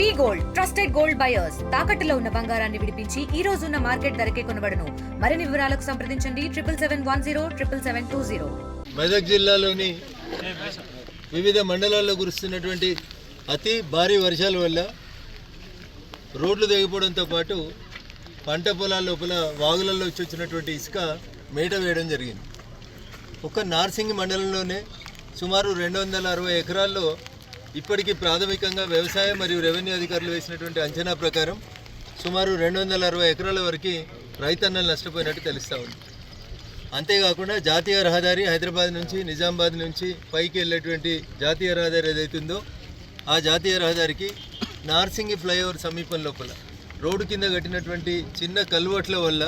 V gold trusted gold buyers. తాకట్టులో ఉన్న బంగారాన్ని విడిపించి ఈ రోజు ఉన్న మార్కెట్ ధరకే కొనబడను. మరిన్ని వివరాలకు సంప్రదించండి. Triple seven one zero triple seven two zero. Medak జిల్లాలోని వివిధ మండలాల్లో కురుస్తున్నటువంటి అతి భారీ వర్షాల వల్ల రోడ్లు తెగిపోవడంతో పాటు పంట పొలాల లోపల వాగులలో వచ్చినటువంటి ఇసుక మేట వేయడం జరిగింది. ఒక నార్సింగ్ మండలంలోనే సుమారు రెండు వందల అరవై ఎకరాల్లో ఇప్పటికీ ప్రాథమికంగా వ్యవసాయ మరియు రెవెన్యూ అధికారులు వేసినటువంటి అంచనా ప్రకారం సుమారు రెండు వందల అరవై ఎకరాల వరకు రైతన్నలు నష్టపోయినట్టు తెలుస్తూ ఉంది. అంతేకాకుండా జాతీయ రహదారి హైదరాబాద్ నుంచి నిజామాబాద్ నుంచి పైకి వెళ్ళేటువంటి జాతీయ రహదారి ఏదైతుందో ఆ జాతీయ రహదారికి నార్సింగి ఫ్లైఓవర్ సమీపం లోపల రోడ్డు కింద కట్టినటువంటి చిన్న కల్వర్ట్ల వల్ల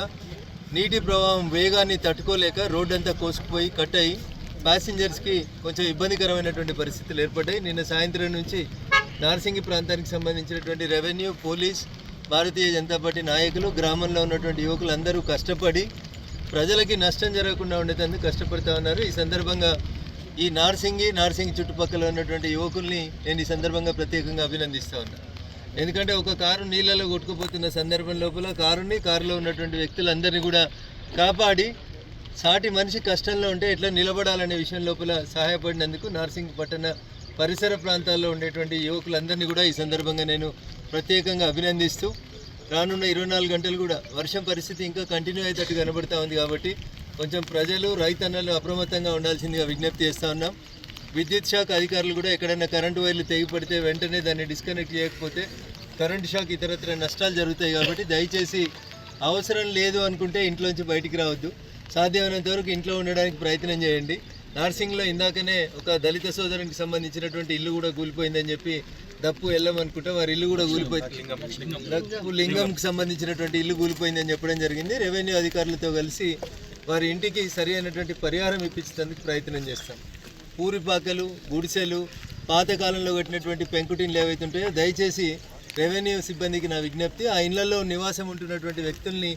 నీటి ప్రవాహం వేగాన్ని తట్టుకోలేక రోడ్డంతా కోసుకుపోయి కట్ అయి ప్యాసింజర్స్కి కొంచెం ఇబ్బందికరమైనటువంటి పరిస్థితులు ఏర్పడ్డాయి. నిన్న సాయంత్రం నుంచి నార్సింగి ప్రాంతానికి సంబంధించినటువంటి revenue police Bharatiya Janata party నాయకులు గ్రామంలో ఉన్నటువంటి యువకులు అందరూ కష్టపడి ప్రజలకి నష్టం జరగకుండా ఉండేటందుకు కష్టపడుతూ ఉన్నారు. ఈ సందర్భంగా ఈ నార్సింగి నార్సింగి చుట్టుపక్కల ఉన్నటువంటి యువకుల్ని నేను ఈ సందర్భంగా ప్రత్యేకంగా అభినందిస్తూ ఉన్నాను ఎందుకంటే ఒక కారు నీళ్ళలో కొట్టుకుపోతున్న సందర్భం లోపల కారుని కారులో ఉన్నటువంటి వ్యక్తులందరినీ కూడా కాపాడి సాటి మనిషి కష్టంలో ఉంటే ఎట్లా నిలబడాలనే విషయం లోపల సహాయపడినందుకు నార్సింగ్ పట్టణ పరిసర ప్రాంతాల్లో ఉండేటువంటి యువకులందరినీ కూడా ఈ సందర్భంగా నేను ప్రత్యేకంగా అభినందిస్తూ రానున్న ఇరవై నాలుగు గంటలు కూడా వర్షం పరిస్థితి ఇంకా కంటిన్యూ అయ్యేటట్టు కనబడతా ఉంది కాబట్టి కొంచెం ప్రజలు రైతన్నలు అప్రమత్తంగా ఉండాల్సిందిగా విజ్ఞప్తి చేస్తూ ఉన్నాం. విద్యుత్ శాఖ అధికారులు కూడా ఎక్కడైనా కరెంటు వైర్లు తెగిపడితే వెంటనే దాన్ని డిస్కనెక్ట్ చేయకపోతే కరెంటు షాక్ ఇతరత్ర నష్టాలు జరుగుతాయి కాబట్టి దయచేసి అవసరం లేదు అనుకుంటే ఇంట్లోంచి బయటికి రావద్దు. సాధ్యమైనంత వరకు ఇంట్లో ఉండడానికి ప్రయత్నం చేయండి. నార్సింగ్లో ఇందాకనే ఒక దళిత సోదరునికి సంబంధించినటువంటి ఇల్లు కూడా కూలిపోయిందని చెప్పి దప్పు వెళ్ళమనుకుంటే వారి ఇల్లు కూడా కూలిపోయింది. దప్పు లింగంకి సంబంధించినటువంటి ఇల్లు కూలిపోయిందని చెప్పడం జరిగింది. రెవెన్యూ అధికారులతో కలిసి వారి ఇంటికి సరి అయినటువంటి పరిహారం ఇప్పించడానికి ప్రయత్నం చేస్తాం. పూరిపాకలు గుడిసెలు పాతకాలంలో కట్టినటువంటి పెంకుటిన్లు ఏవైతే ఉంటాయో దయచేసి రెవెన్యూ సిబ్బందికి నా విజ్ఞప్తి. ఆ ఇళ్ళలో నివాసం ఉంటున్నటువంటి వ్యక్తుల్ని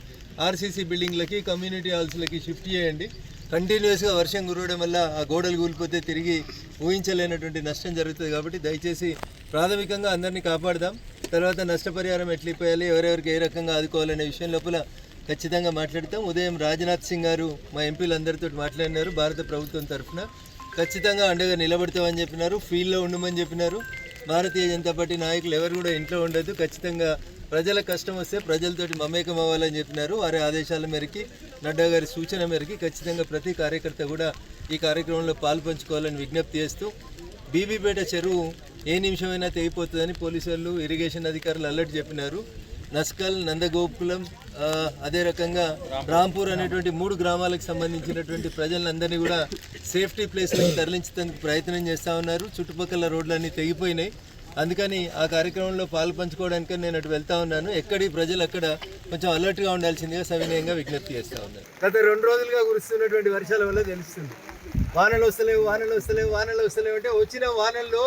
ఆర్సీసీ బిల్డింగ్లకి కమ్యూనిటీ హాల్స్లకి షిఫ్ట్ చేయండి. కంటిన్యూస్గా వర్షం కురవడం వల్ల ఆ గోడలు కూలిపోతే తిరిగి ఊహించలేనటువంటి నష్టం జరుగుతుంది కాబట్టి దయచేసి ప్రాథమికంగా అందరినీ కాపాడదాం. తర్వాత నష్టపరిహారం ఎట్లా ఎవరెవరికి ఏ రకంగా ఆదుకోవాలనే విషయం లోపల ఖచ్చితంగా మాట్లాడతాం. ఉదయం రాజ్నాథ్ సింగ్ గారు మా ఎంపీలందరితో మాట్లాడినారు భారత ప్రభుత్వం తరఫున. ఖచ్చితంగా అండగా నిలబడతామని చెప్పినారు ఫీల్డ్లో ఉండమని చెప్పినారు. భారతీయ జనతా పార్టీ నాయకులు ఎవరు కూడా ఇంట్లో ఉండొద్దు. ఖచ్చితంగా ప్రజల కష్టం వస్తే ప్రజలతోటి మమేకం అవ్వాలని చెప్పినారు. వారి ఆదేశాల మేరకి నడ్డా గారి సూచన మేరకి ఖచ్చితంగా ప్రతి కార్యకర్త కూడా ఈ కార్యక్రమంలో పాల్పంచుకోవాలని విజ్ఞప్తి చేస్తూ బీబీపేట చెరువు ఏ నిమిషమైనా తెగిపోతుందని పోలీసు వాళ్ళు ఇరిగేషన్ అధికారులు అలర్ట్ చెప్పినారు. నస్కల్ నందగోకులం అదే రకంగా రాంపూర్ అనేటువంటి మూడు గ్రామాలకు సంబంధించినటువంటి ప్రజలందరినీ కూడా సేఫ్టీ ప్లేస్లకు తరలించేందుకు ప్రయత్నం చేస్తూ ఉన్నారు. చుట్టుపక్కల రోడ్లన్నీ తెగిపోయినాయి. అందుకని ఆ కార్యక్రమంలో పాలు పంచుకోవడానికి నేను అటు వెళ్తా ఉన్నాను. ఎక్కడి ప్రజలు అక్కడ కొంచెం అలర్ట్గా ఉండాల్సిందిగా సవినయంగా విజ్ఞప్తి చేస్తూ ఉన్నారు గత రెండు రోజులుగా కురుస్తున్నటువంటి వర్షాల వల్ల తెలుస్తుంది. వానలు వస్తలేవు వానలు వస్తలేవు వానలు వస్తలేవు అంటే వచ్చిన వానల్లో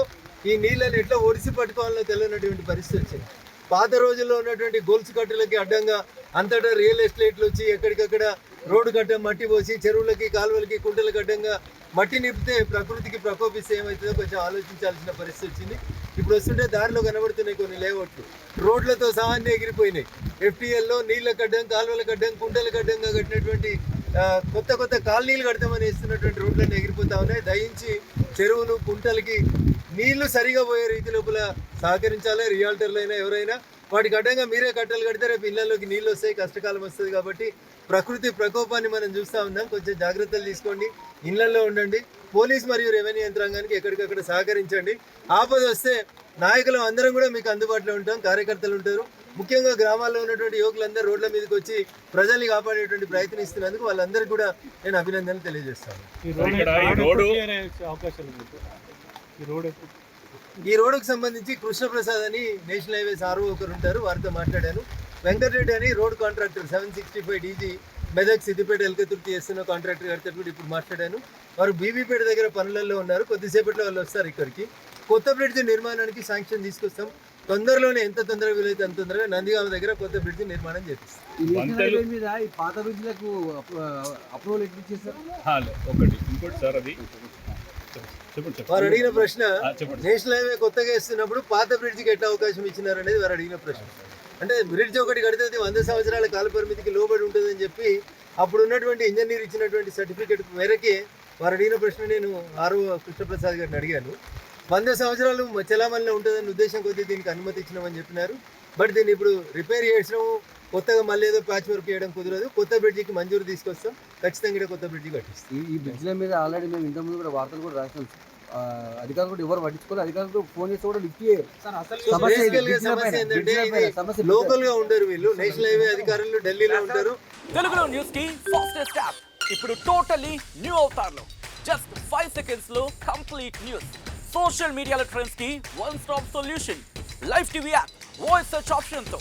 ఈ నీళ్ళని ఎట్లా ఒడిసి పట్టుకోవాలో తెలియనటువంటి పరిస్థితి వచ్చింది. పాత రోజుల్లో ఉన్నటువంటి గొలుసు కట్టలకి అడ్డంగా అంతటా రియల్ ఎస్టేట్లు వచ్చి ఎక్కడికక్కడ రోడ్డు కట్ట మట్టి పోసి చెరువులకి కాలువలకి కుంటలకు అడ్డంగా మట్టి నింపితే ప్రకృతికి ప్రకోపిస్తే ఏమవుతుందో కొంచెం ఆలోచించాల్సిన పరిస్థితి వచ్చింది. ఇప్పుడు వస్తుంటే దారిలో కనబడుతున్నాయి కొన్ని లేఅవుట్లు. రోడ్లతో సహా ఎగిరిపోయినాయి. ఎఫ్టీఎల్లో నీళ్ళ కడ్డం కాలువల కడ్డం కుంటల కడ్డంగా కట్టినటువంటి కొత్త కొత్త కాలనీలు కడతామని ఇస్తున్నటువంటి రోడ్లన్నీ ఎగిరిపోతా ఉన్నాయి. దయించి చెరువులు కుంటలకి నీళ్ళు సరిగా పోయే రీతి లోపల సహకరించాలి రియాల్టర్లు అయినా ఎవరైనా. వాటికి అడ్డంగా మీరే కట్టలు కడితే రేపు ఇళ్ళలోకి నీళ్ళు వస్తాయి కష్టకాలం వస్తుంది కాబట్టి ప్రకృతి ప్రకోపాన్ని మనం చూస్తూ ఉన్నాం. కొంచెం జాగ్రత్తలు తీసుకోండి ఇళ్ళలో ఉండండి. పోలీస్ మరియు రెవెన్యూ యంత్రాంగానికి ఎక్కడికక్కడ సహకరించండి. ఆపద వస్తే నాయకులు అందరం కూడా మీకు అందుబాటులో ఉంటాం కార్యకర్తలు ఉంటారు. ముఖ్యంగా గ్రామాల్లో ఉన్నటువంటి యువకులందరూ రోడ్ల మీదకి వచ్చి ప్రజల్ని కాపాడేటువంటి ప్రయత్నం ఇస్తున్నందుకు వాళ్ళందరికీ కూడా నేను అభినందనలు తెలియజేస్తాను. ఇక్కడ ఈ రోడ్డుకు సంబంధించి కృష్ణప్రసాద్ అని నేషనల్ హైవేస్ ఆర్ఓ ఒకరు ఉంటారు వారితో మాట్లాడాను. వెంకటరెడ్డి అని road contractor seven sixty five DG Medak Siddipet Elkathurthi చేస్తున్న కాంట్రాక్టర్ గారితో కూడా ఇప్పుడు మాట్లాడాను. వారు బీబీపేట దగ్గర పనులలో ఉన్నారు కొద్దిసేపట్లో వాళ్ళు వస్తారు ఇక్కడికి. కొత్త బ్రిడ్జ్ నిర్మాణానికి శాంక్షన్ తీసుకొస్తాం. తొందరలోనే ఎంత తొందరగా వీలైతే అంత తొందరగా నందిగామ దగ్గర కొత్త బ్రిడ్జ్ నిర్మాణం చేపిస్తాం. హా, ఒకటి. ఇంకోటి సార్ అది. వారు అడిగిన ప్రశ్న. నేషనల్ హైవే కొత్తగా వేస్తున్నప్పుడు పాత బ్రిడ్జికి ఎట్లా అవకాశం ఇచ్చినారు అనేది వారు అడిగిన ప్రశ్న. అంటే బ్రిడ్జ్ ఒకటి కడితే అది వంద సంవత్సరాల కాల పరిమితికి లోబడి ఉంటుందని చెప్పి అప్పుడు ఉన్నటువంటి ఇంజనీర్ ఇచ్చినటువంటి సర్టిఫికెట్ మేరకే వారు అడిగిన ప్రశ్న నేను ఆర్ఓ కృష్ణప్రసాద్ గారిని అడిగాను. వంద సంవత్సరాలు చలామణిలో ఉంటుందని ఉద్దేశం కొద్దీ దీనికి అనుమతి ఇచ్చినామని చెప్పినారు. బట్ దీన్ని ఇప్పుడు రిపేర్ చేయడం కొత్తగా మళ్ళీ ఏదో ప్యాచ్ వర్క్ చేయడం కుదరదు. కొత్త బ్రిడ్జికి మంజూరు తీసుకొస్తాం. ఖచ్చితంగా ఇక్కడ కొత్త బ్రిడ్జి కట్టిస్తాం. ఈ బ్రిడ్జ్ల మీద ఆల్రెడీ మేము ఇంతకుముందు కూడా వార్తలు కూడా రాసినాం ఆ, అధికారులు కూడా ఎవరు పట్టించుకోవాలి అధికారులు కూడా ఫోన్ చేసి కూడా లిఫ్ట్ లోకల్గా ఉండరు వీళ్ళు. నేషనల్ హైవే అధికారులు ఢిల్లీలో ఉంటారు. తెలుగులో న్యూస్కి ఫాస్టెస్ట్ యాప్ ఇప్పుడు టోటలీ న్యూ అవుతారు జస్ట్ ఫైవ్ సెకండ్స్లో కంప్లీట్ న్యూస్ సోషల్ మీడియాలో ట్రెండ్స్కి one stop solution live TV app voice search ఆప్షన్తో.